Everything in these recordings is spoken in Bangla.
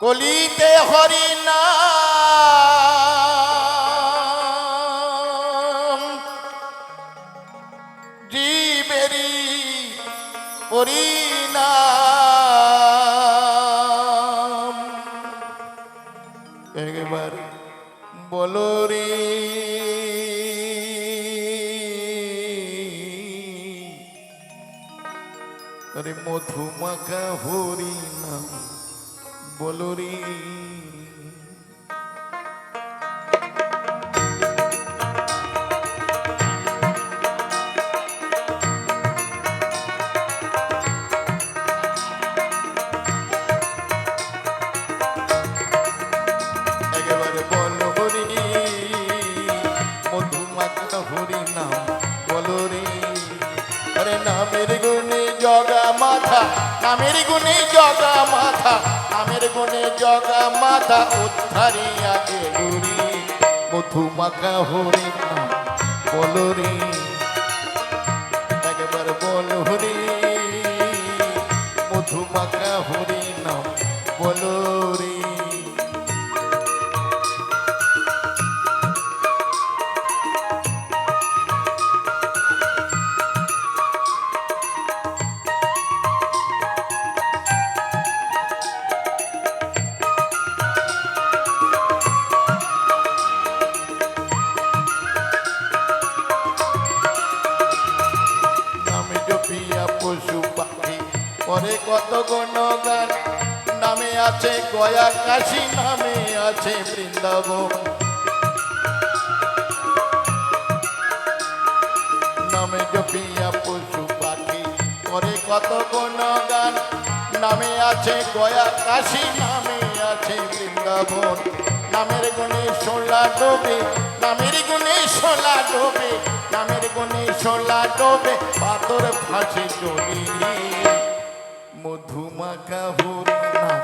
কলিতে হরি নাম জীবেরি পরিণাম। একবার বলো রে। আরে হরি নাম বলো রে। একেবারে বলো হরি নাম বলো রে। নামের গুণে জগা মাথা, নামের গুণে জগা মাথা, নামের গুণে জগা মাথা উদ্ধারি গেলুরি মধু মাখা হরি বলরি একবার বলো হরি মধুমাখা হরি নাম বলো পরে কত গান নামে আছে গয়া কাশি, নামে আছে বৃন্দাবন। নামে জপিয়া পশু পাখি, পরে কত গান নামে আছে গয়া কাশি, নামে আছে বৃন্দাবন। নামের গুণে সোলা ডোবে, নামের গুণে সোলা ডোবে, নামের গুণে সোলা ডোবে, পাথর ফাঁসে চলি মধুমাখা হরি নাম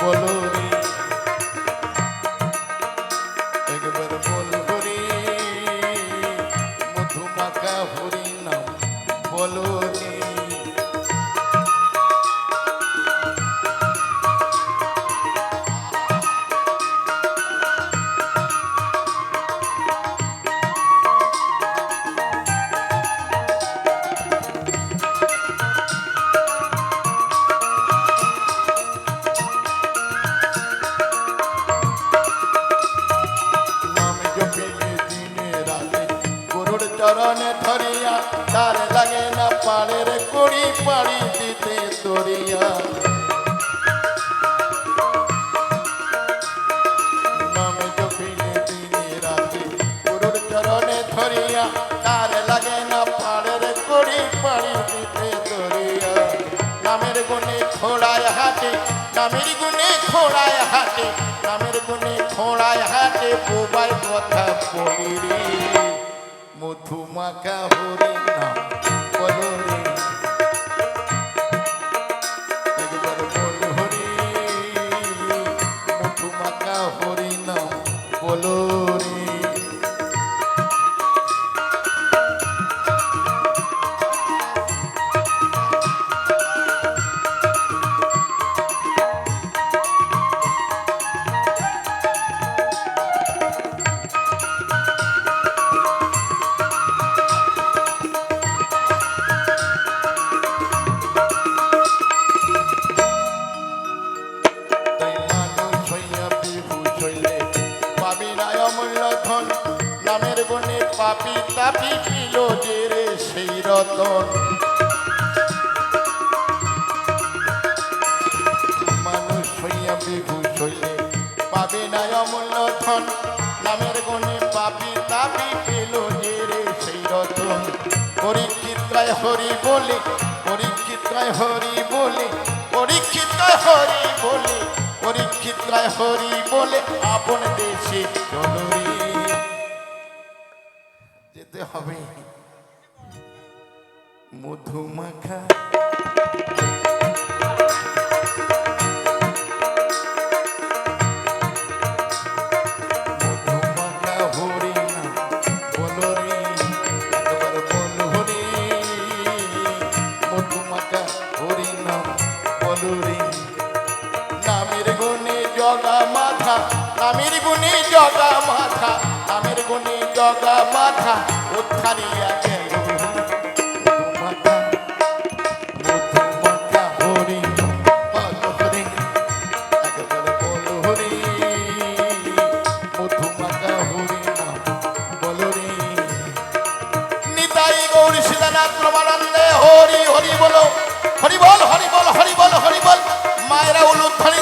বলো রে। না পাড়ের কুড়ি পাড়ি দিতে দরিয়া। নাম জপিলে দিনে রাতে গরুর চরণে ধরিয়া নামের গুণে খোড়ায় হাটে, নামের গুণে খোড়ায় হাটে, নামের কথা বলি রে মধুমাখা হরি পাপি তাপি রে সেই রতন। মানুষ হইয়া বিভূষ হইলে পাবি নাই অমূল্য ধন। নামের গুণে পাপি তাপি যে রে সেই রতন। পরীক্ষিত্রায় হরি বলে পরীক্ষিত্রায় হরি বলে পরীক্ষিত্রায় হরি বলে পরীক্ষিত্রায় হরি বলে, আপন দেশে চলো। রে নামের গুণে জগা মাথা নামের জগা মাথা উদ্ধারিয়া প্রমানন্দে হরি হরি বলো। হরি বল হরি বল হরি বল হরি বল। মায়েরা উলুধ্বনি